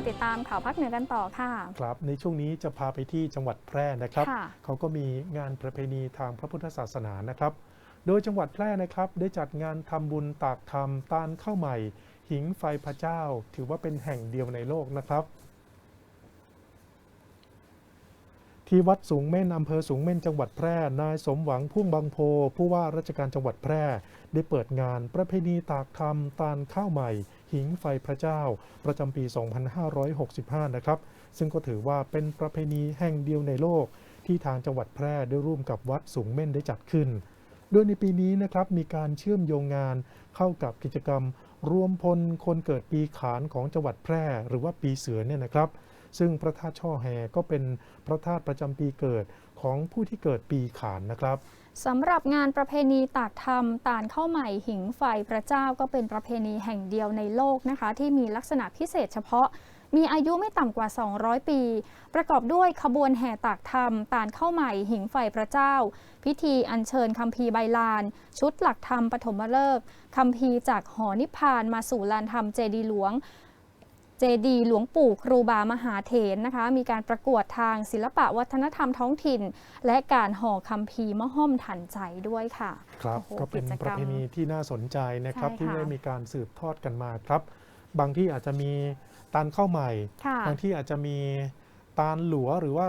มาติดตามข่าวภาคเหนือกันต่อค่ะครับ ในช่วงนี้จะพาไปที่จังหวัดแพร่นะครับค่ะเขาก็มีงานประเพณีทางพระพุทธศาสนานะครับ โดยจังหวัดแพร่นะครับ ได้จัดงานทำบุญตากธรรมตานข้าวใหม่ หิงไฟพระเจ้า ถือว่าเป็นแห่งเดียวในโลกนะครับ ที่วัดสูงเม่นอำเภอสูงเม่นจังหวัดแพร่ นายสมหวังพุ่งบางโพ ผู้ว่าราชการจังหวัดแพร่ ได้เปิดงานประเพณีตากธรรมตานข้าวใหม่ หิงไฟพระเจ้า ประจำปี 2565 นะครับ ซึ่งก็ถือว่าเป็นประเพณีแห่งเดียวในโลก ที่ทางจังหวัดแพร่ได้ร่วมกับวัดสูงเม่นได้จัดขึ้น โดยในปีนี้นะครับมีการเชื่อมโยงงานเข้ากับกิจกรรม รวมพลคนเกิดปีขานของจังหวัดแพร่ หรือว่าปีเสือเนี่ยนะครับ ซึ่งพระธาตุช่อแฮก็เป็นพระธาตุประจำปีเกิดของผู้ที่เกิดปีขานนะครับสำหรับงานประเพณีตากธรรมตานข้าวใหม่หิงไฟพระเจ้าก็เป็นประเพณีแห่งเดียวในโลกนะคะ ที่มีลักษณะพิเศษเฉพาะ มีอายุไม่ต่ำกว่า 200 ปี ประกอบด้วยขบวนแห่ตากธรรมตานข้าวใหม่หิงไฟพระเจ้า พิธีอัญเชิญคัมภีร์ใบลาน ชุดหลักธรรมปฐมฤกษ์คัมภีร์จากหอนิพพานมาสู่ลานธรรมเจดีหลวง เจดีย์หลวงปู่ครูบามหาเถรนะคะ มีการประกวดทางศิลปะวัฒนธรรมท้องถิ่น และการห่อคัมภีร์มะห้อมทันใจด้วยค่ะครับโอ้โหก็เป็นกิจปกรระรมเพณีที่น่าสนใจนะครับใช่ค่ะที่ได้มีการสืบทอดกันมาครับ บางที่อาจจะมีตาลข้าวใหม่ค่ะบางที่อาจจะมีตาลหลัวหรือว่า